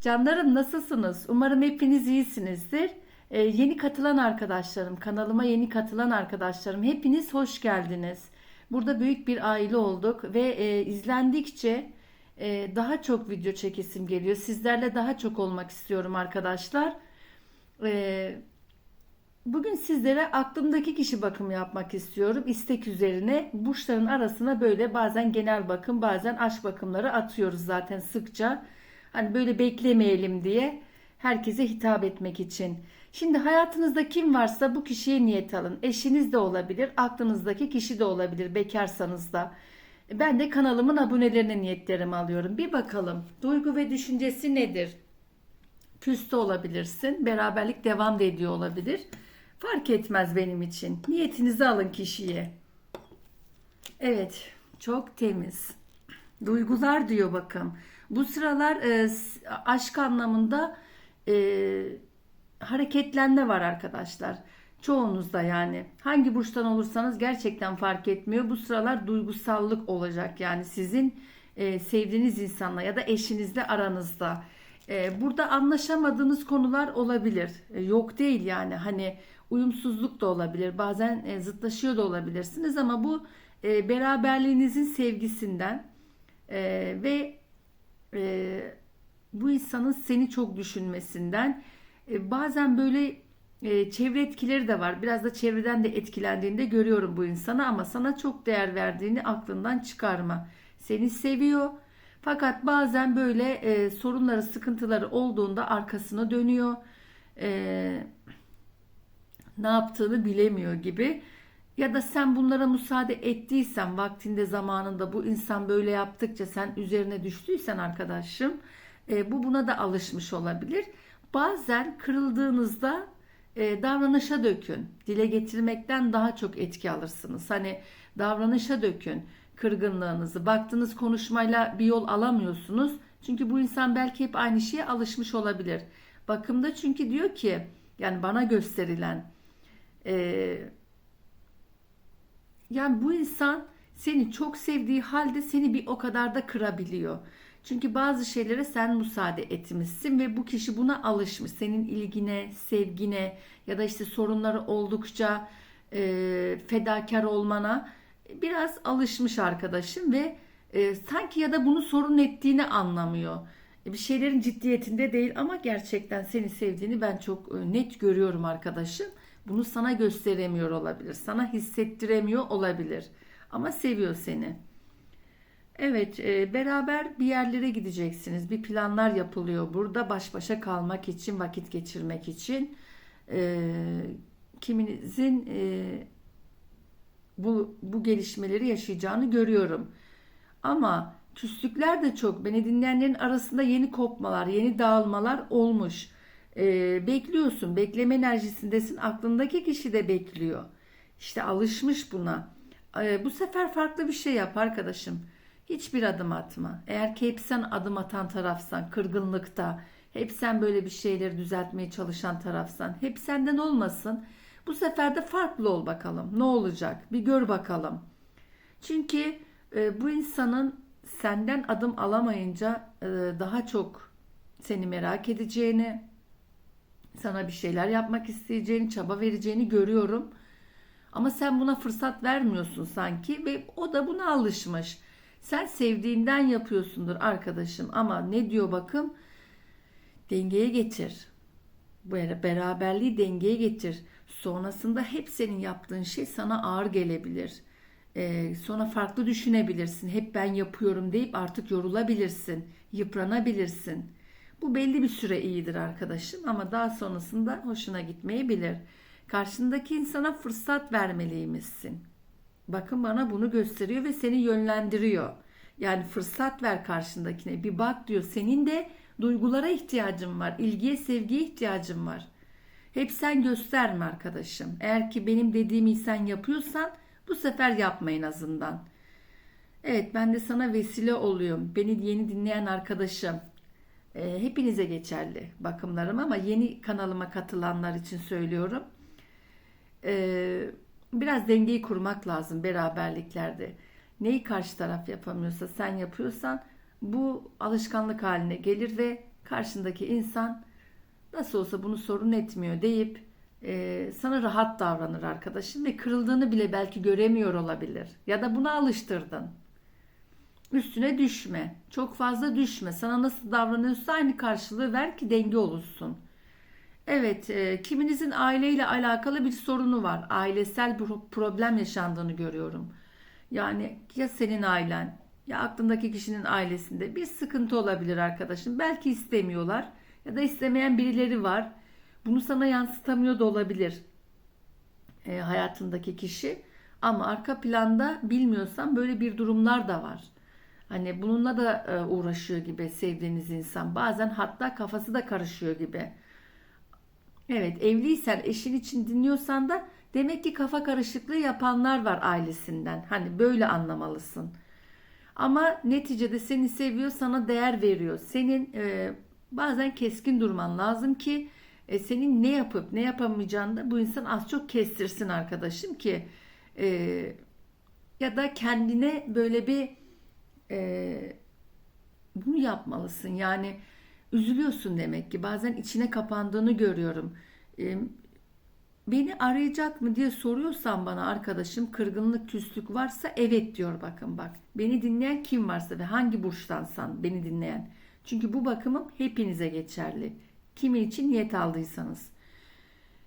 Canlarım nasılsınız? Umarım hepiniz iyisinizdir. Ee, yeni katılan arkadaşlarım, kanalıma yeni katılan arkadaşlarım hepiniz hoş geldiniz. Burada büyük bir aile olduk ve e, izlendikçe e, daha çok video çekesim geliyor. Sizlerle daha çok olmak istiyorum arkadaşlar. Ee, Bugün sizlere aklımdaki kişi bakımı yapmak istiyorum. İstek üzerine burçların arasına böyle bazen genel bakım bazen aşk bakımları atıyoruz zaten sıkça. Hani böyle beklemeyelim diye herkese hitap etmek için. Şimdi hayatınızda kim varsa bu kişiye niyet alın. Eşiniz de olabilir, aklınızdaki kişi de olabilir bekarsanız da. Ben de kanalımın abonelerine niyetlerimi alıyorum. Bir bakalım duygu ve düşüncesi nedir? Küste olabilirsin, beraberlik devam da ediyor olabilir. Fark etmez benim için. Niyetinizi alın kişiye. Evet, çok temiz. Duygular diyor bakın. Bu sıralar e, aşk anlamında e, hareketlenme var arkadaşlar. Çoğunuzda yani. Hangi burçtan olursanız gerçekten fark etmiyor. Bu sıralar duygusallık olacak. Yani sizin e, sevdiğiniz insanla ya da eşinizle aranızda. E, burada anlaşamadığınız konular olabilir. E, yok değil yani. Hani uyumsuzluk da olabilir. Bazen e, zıtlaşıyor da olabilirsiniz ama bu e, beraberliğinizin sevgisinden e, ve e, bu insanın seni çok düşünmesinden e, bazen böyle e, çevre etkileri de var. Biraz da çevreden de etkilendiğinde görüyorum bu insana ama sana çok değer verdiğini aklından çıkarma. Seni seviyor. Fakat bazen böyle e, sorunları, sıkıntıları olduğunda arkasına dönüyor. E, ne yaptığını bilemiyor gibi. Ya da sen bunlara müsaade ettiysen vaktinde zamanında bu insan böyle yaptıkça sen üzerine düştüysen arkadaşım e, bu buna da alışmış olabilir. Bazen kırıldığınızda e, davranışa dökün. Dile getirmekten daha çok etki alırsınız. Hani davranışa dökün kırgınlığınızı. Baktığınız konuşmayla bir yol alamıyorsunuz. Çünkü bu insan belki hep aynı şeye alışmış olabilir. Bakımda çünkü diyor ki yani bana gösterilen e, yani bu insan seni çok sevdiği halde seni bir o kadar da kırabiliyor. Çünkü bazı şeylere sen müsaade etmişsin ve bu kişi buna alışmış. Senin ilgine, sevgine ya da işte sorunları oldukça e, fedakar olmana biraz alışmış arkadaşım ve e, sanki ya da bunu sorun ettiğini anlamıyor. E, Bir şeylerin ciddiyetinde değil ama gerçekten seni sevdiğini ben çok e, net görüyorum arkadaşım. Bunu sana gösteremiyor olabilir. Sana hissettiremiyor olabilir. Ama seviyor seni. Evet, e, beraber bir yerlere gideceksiniz. Bir planlar yapılıyor burada baş başa kalmak için, vakit geçirmek için. Kiminizin bu bu gelişmeleri yaşayacağını görüyorum. Ama küslükler de çok. Beni dinleyenlerin arasında yeni kopmalar, yeni dağılmalar olmuş. Ee, bekliyorsun, bekleme enerjisindesin. Aklındaki kişi de bekliyor. İşte alışmış buna. Ee, bu sefer farklı bir şey yap arkadaşım. Hiçbir adım atma. Eğer ki hep sen adım atan tarafsan, kırgınlıkta, hep sen böyle bir şeyleri düzeltmeye çalışan tarafsan, hep senden olmasın. Bu sefer de farklı ol bakalım. Ne olacak? Bir gör bakalım. Çünkü e, bu insanın senden adım alamayınca e, daha çok seni merak edeceğini, sana bir şeyler yapmak isteyeceğini, çaba vereceğini görüyorum. Ama sen buna fırsat vermiyorsun sanki ve o da buna alışmış. Sen sevdiğinden yapıyorsundur arkadaşım ama ne diyor bakın? Dengeye getir. Böyle beraberliği dengeye getir. Sonrasında hep senin yaptığın şey sana ağır gelebilir. Ee, sonra farklı düşünebilirsin. Hep ben yapıyorum deyip artık yorulabilirsin. Yıpranabilirsin. Bu belli bir süre iyidir arkadaşım ama daha sonrasında hoşuna gitmeyebilir. Karşındaki insana fırsat vermeliymişsin. Bakın bana bunu gösteriyor ve seni yönlendiriyor. Yani fırsat ver karşındakine. Bir bak diyor. Senin de duygulara ihtiyacın var. ilgiye, sevgiye ihtiyacın var. Hep sen gösterme arkadaşım. Eğer ki benim dediğimi sen yapıyorsan bu sefer yapma en azından. Evet ben de sana vesile oluyorum. Beni yeni dinleyen arkadaşım. E, hepinize geçerli bakımlarım ama yeni kanalıma katılanlar için söylüyorum. E, biraz dengeyi kurmak lazım beraberliklerde. Neyi karşı taraf yapamıyorsa sen yapıyorsan bu alışkanlık haline gelir ve karşındaki insan nasıl olsa bunu sorun etmiyor deyip e, sana rahat davranır arkadaşım ve kırıldığını bile belki göremiyor olabilir. Ya da buna alıştırdın. Üstüne düşme. Çok fazla düşme. Sana nasıl davranıyorsa aynı karşılığı ver ki denge oluşsun. Evet, e, kiminizin aileyle alakalı bir sorunu var. Ailesel bir problem yaşandığını görüyorum. Yani ya senin ailen ya aklındaki kişinin ailesinde bir sıkıntı olabilir arkadaşım. Belki istemiyorlar ya da istemeyen birileri var. Bunu sana yansıtamıyor da olabilir e, hayatındaki kişi. Ama arka planda bilmiyorsan böyle bir durumlar da var. Hani bununla da e, uğraşıyor gibi sevdiğiniz insan. Bazen hatta kafası da karışıyor gibi. Evet evliysen eşin için dinliyorsan da demek ki kafa karışıklığı yapanlar var ailesinden. Hani böyle anlamalısın. Ama neticede seni seviyor, sana değer veriyor. Senin e, bazen keskin durman lazım ki e, senin ne yapıp ne yapamayacağını da bu insan az çok kestirsin arkadaşım ki e, ya da kendine böyle bir e, bunu yapmalısın. Yani üzülüyorsun demek ki. Bazen içine kapandığını görüyorum. E, beni arayacak mı diye soruyorsan bana arkadaşım kırgınlık, küslük varsa evet diyor bakın bak. Beni dinleyen kim varsa ve hangi burçtansan beni dinleyen. Çünkü bu bakımım hepinize geçerli. Kimin için niyet aldıysanız.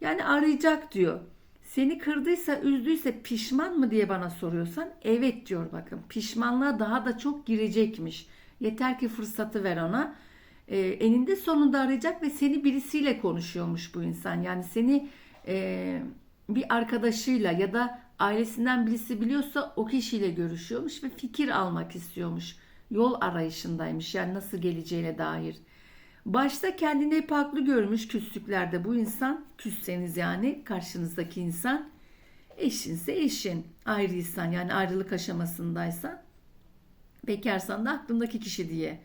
Yani arayacak diyor. Seni kırdıysa, üzdüyse pişman mı diye bana soruyorsan evet diyor bakın. Pişmanlığa daha da çok girecekmiş. Yeter ki fırsatı ver ona. Ee, eninde sonunda arayacak ve seni birisiyle konuşuyormuş bu insan. Yani seni e, bir arkadaşıyla ya da ailesinden birisi biliyorsa o kişiyle görüşüyormuş ve fikir almak istiyormuş. Yol arayışındaymış yani nasıl geleceğine dair. Başta kendini hep haklı görmüş küslüklerde bu insan, küsseniz yani karşınızdaki insan, eşinse eşin, ayrıysan yani ayrılık aşamasındaysan, bekarsan da aklındaki kişi diye.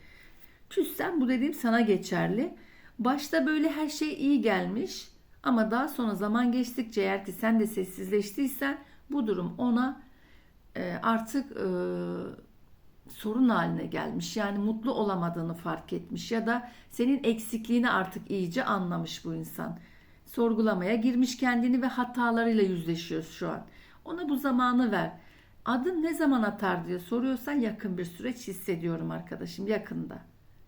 Küssen bu dediğim sana geçerli. Başta böyle her şey iyi gelmiş ama daha sonra zaman geçtikçe eğer ki sen de sessizleştiysen bu durum ona e, artık e, sorun haline gelmiş. Yani mutlu olamadığını fark etmiş ya da senin eksikliğini artık iyice anlamış bu insan. Sorgulamaya girmiş kendini ve hatalarıyla yüzleşiyor şu an. Ona bu zamanı ver. Adım ne zaman atar diye soruyorsan yakın bir süreç hissediyorum arkadaşım yakında.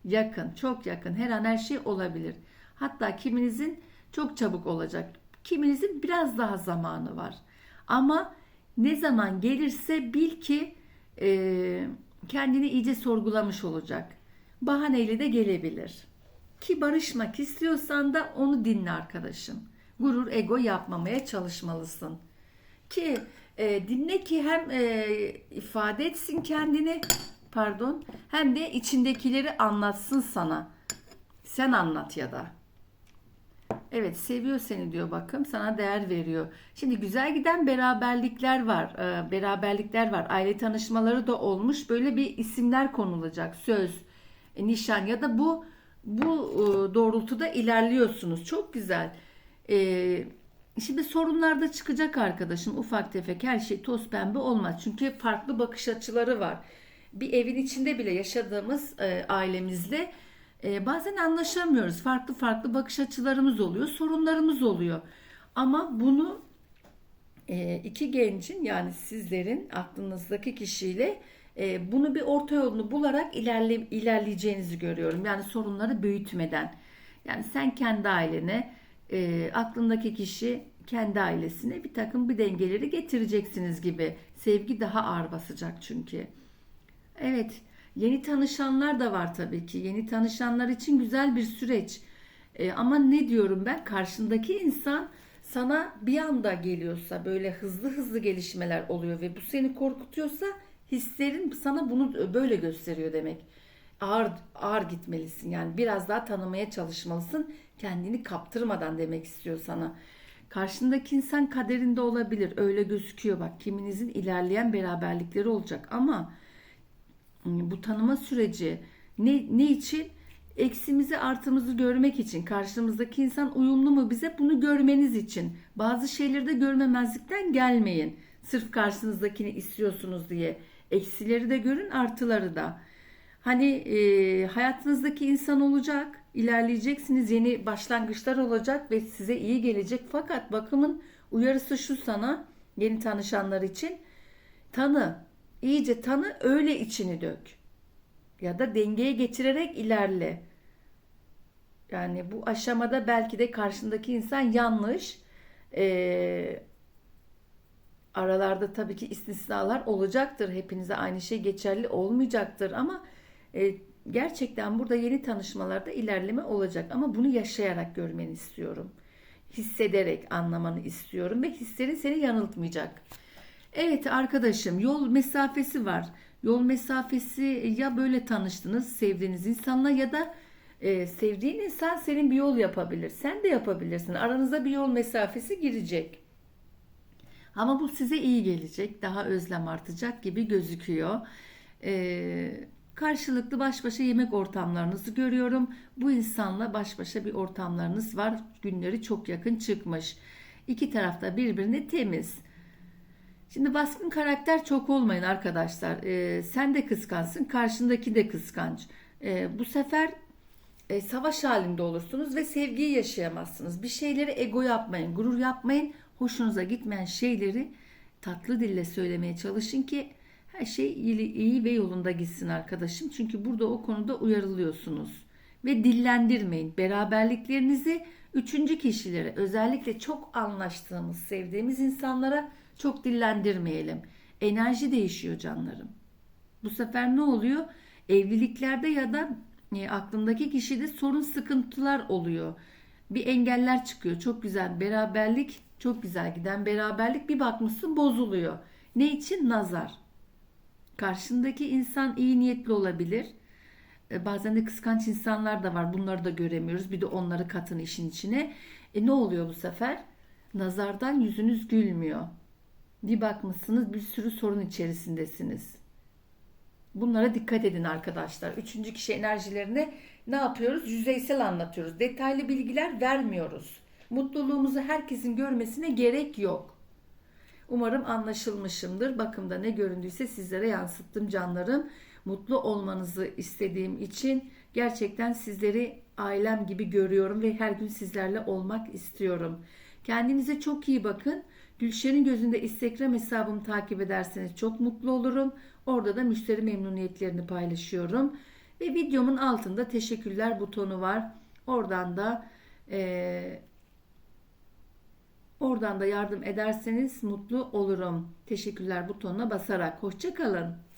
Yakın, çok yakın. Her an her şey olabilir. Hatta kiminizin çok çabuk olacak. Kiminizin biraz daha zamanı var. Ama ne zaman gelirse bil ki e, kendini iyice sorgulamış olacak. Bahaneyle de gelebilir. Ki barışmak istiyorsan da onu dinle arkadaşım. Gurur, ego yapmamaya çalışmalısın. Ki e, dinle ki hem e, ifade etsin kendini, pardon, hem de içindekileri anlatsın sana. Sen anlat ya da. Evet seviyor seni diyor bakım sana değer veriyor. Şimdi güzel giden beraberlikler var. Ee, beraberlikler var. Aile tanışmaları da olmuş. Böyle bir isimler konulacak. Söz, e, nişan ya da bu bu e, doğrultuda ilerliyorsunuz. Çok güzel. Ee, şimdi sorunlar da çıkacak arkadaşım. Ufak tefek her şey toz pembe olmaz. Çünkü farklı bakış açıları var. Bir evin içinde bile yaşadığımız e, ailemizle e, bazen anlaşamıyoruz. Farklı farklı bakış açılarımız oluyor, sorunlarımız oluyor. Ama bunu e, iki gencin yani sizlerin aklınızdaki kişiyle e, bunu bir orta yolunu bularak ilerle, ilerleyeceğinizi görüyorum. Yani sorunları büyütmeden. Yani sen kendi ailene, e, aklındaki kişi kendi ailesine bir takım bir dengeleri getireceksiniz gibi. Sevgi daha ağır basacak çünkü. Evet. Yeni tanışanlar da var tabii ki. Yeni tanışanlar için güzel bir süreç. E, ama ne diyorum ben? Karşındaki insan sana bir anda geliyorsa böyle hızlı hızlı gelişmeler oluyor ve bu seni korkutuyorsa hislerin sana bunu böyle gösteriyor demek. Ağır ağır gitmelisin. Yani biraz daha tanımaya çalışmalısın. Kendini kaptırmadan demek istiyor sana. Karşındaki insan kaderinde olabilir. Öyle gözüküyor bak. Kiminizin ilerleyen beraberlikleri olacak ama bu tanıma süreci ne, ne için? Eksimizi artımızı görmek için karşımızdaki insan uyumlu mu bize bunu görmeniz için bazı şeyleri de görmemezlikten gelmeyin. Sırf karşınızdakini istiyorsunuz diye. Eksileri de görün artıları da. Hani e, hayatınızdaki insan olacak ilerleyeceksiniz. Yeni başlangıçlar olacak ve size iyi gelecek. Fakat bakımın uyarısı şu sana yeni tanışanlar için. Tanı. İyice tanı öyle içini dök. Ya da dengeye getirerek ilerle. Yani bu aşamada belki de karşındaki insan yanlış. Ee, aralarda tabii ki istisnalar olacaktır. Hepinize aynı şey geçerli olmayacaktır ama e, gerçekten burada yeni tanışmalarda ilerleme olacak. Ama bunu yaşayarak görmeni istiyorum. Hissederek anlamanı istiyorum ve hislerin seni yanıltmayacak. Evet arkadaşım yol mesafesi var. Yol mesafesi ya böyle tanıştınız sevdiğiniz insanla ya da e, sevdiğin insan senin bir yol yapabilir. Sen de yapabilirsin. Aranıza bir yol mesafesi girecek. Ama bu size iyi gelecek. Daha özlem artacak gibi gözüküyor. E, karşılıklı baş başa yemek ortamlarınızı görüyorum. Bu insanla baş başa bir ortamlarınız var. Günleri çok yakın çıkmış. İki tarafta birbirine temiz. Şimdi baskın karakter çok olmayın arkadaşlar. Ee, sen de kıskansın, karşındaki de kıskanç. Ee, bu sefer e, savaş halinde olursunuz ve sevgiyi yaşayamazsınız. Bir şeyleri ego yapmayın, gurur yapmayın. Hoşunuza gitmeyen şeyleri tatlı dille söylemeye çalışın ki her şey iyi, iyi ve yolunda gitsin arkadaşım. Çünkü burada o konuda uyarılıyorsunuz. Ve dillendirmeyin. Beraberliklerinizi üçüncü kişilere özellikle çok anlaştığımız, sevdiğimiz insanlara çok dillendirmeyelim. Enerji değişiyor canlarım. Bu sefer ne oluyor? Evliliklerde ya da e, aklındaki kişide sorun sıkıntılar oluyor. Bir engeller çıkıyor. Çok güzel beraberlik, çok güzel giden beraberlik bir bakmışsın bozuluyor. Ne için? Nazar. Karşındaki insan iyi niyetli olabilir. E, bazen de kıskanç insanlar da var. Bunları da göremiyoruz. Bir de onları katın işin içine. E ne oluyor bu sefer? Nazardan yüzünüz gülmüyor. Bir bakmışsınız bir sürü sorun içerisindesiniz. Bunlara dikkat edin arkadaşlar. Üçüncü kişi enerjilerine ne yapıyoruz? Yüzeysel anlatıyoruz. Detaylı bilgiler vermiyoruz. Mutluluğumuzu herkesin görmesine gerek yok. Umarım anlaşılmışımdır. Bakımda ne göründüyse sizlere yansıttım canlarım. Mutlu olmanızı istediğim için gerçekten sizleri ailem gibi görüyorum ve her gün sizlerle olmak istiyorum. Kendinize çok iyi bakın. Gülşen'in gözünde Instagram hesabımı takip ederseniz çok mutlu olurum. Orada da müşteri memnuniyetlerini paylaşıyorum. Ve videomun altında teşekkürler butonu var. Oradan da e, oradan da yardım ederseniz mutlu olurum. Teşekkürler butonuna basarak. Hoşçakalın.